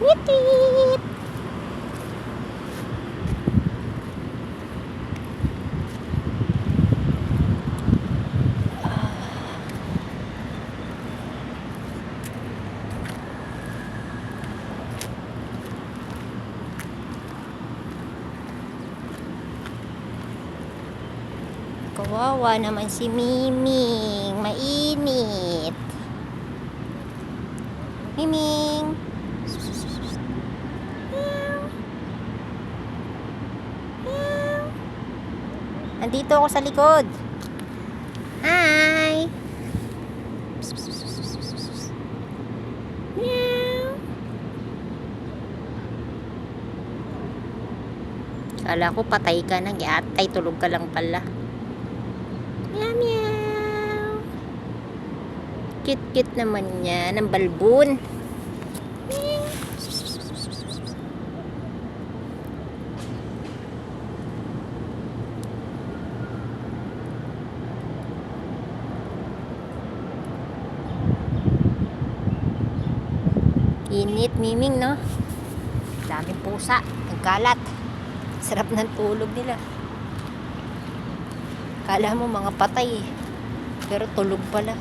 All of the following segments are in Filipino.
Witip! Kawawa naman si Miming. Mainit. Miming. Meow. Meow. Nandito ako sa likod. Hi. Kala ko patay ka na, giatay tulog ka lang pala. Meow meow. Cute-cute naman niya ng balbon. Meow. Init, miming, no? Daming pusa. Nagkalat. Sarap ng tulog nila. Kala mo mga patay eh. Pero tulog pala.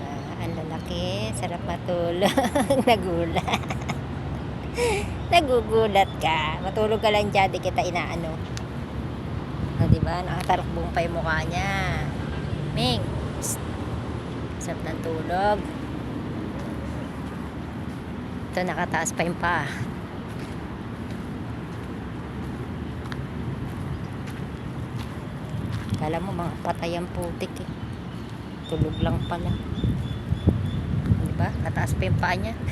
Ah, ang lalaki. Sarap matulog. Nagulat. Nagugulat ka. Matulog ka lang dyan. Di kita inaano. O, diba? Nakatarukbong pa yung mukha niya. Ming. Psst. Sarap ng tulog. Ito, nakataas pa yung pa. Kala mo mga patay ang putik eh. Tulog lang pala. Diba? Nataas pa yung paa niya.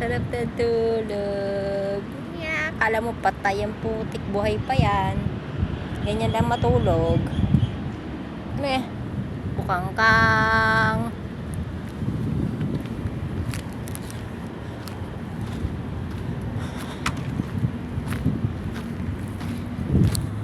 Sarap na tulog. Yeah, kala mo patay ang putik. Buhay pa yan. Ganyan lang matulog. Ano eh? Bukangkang.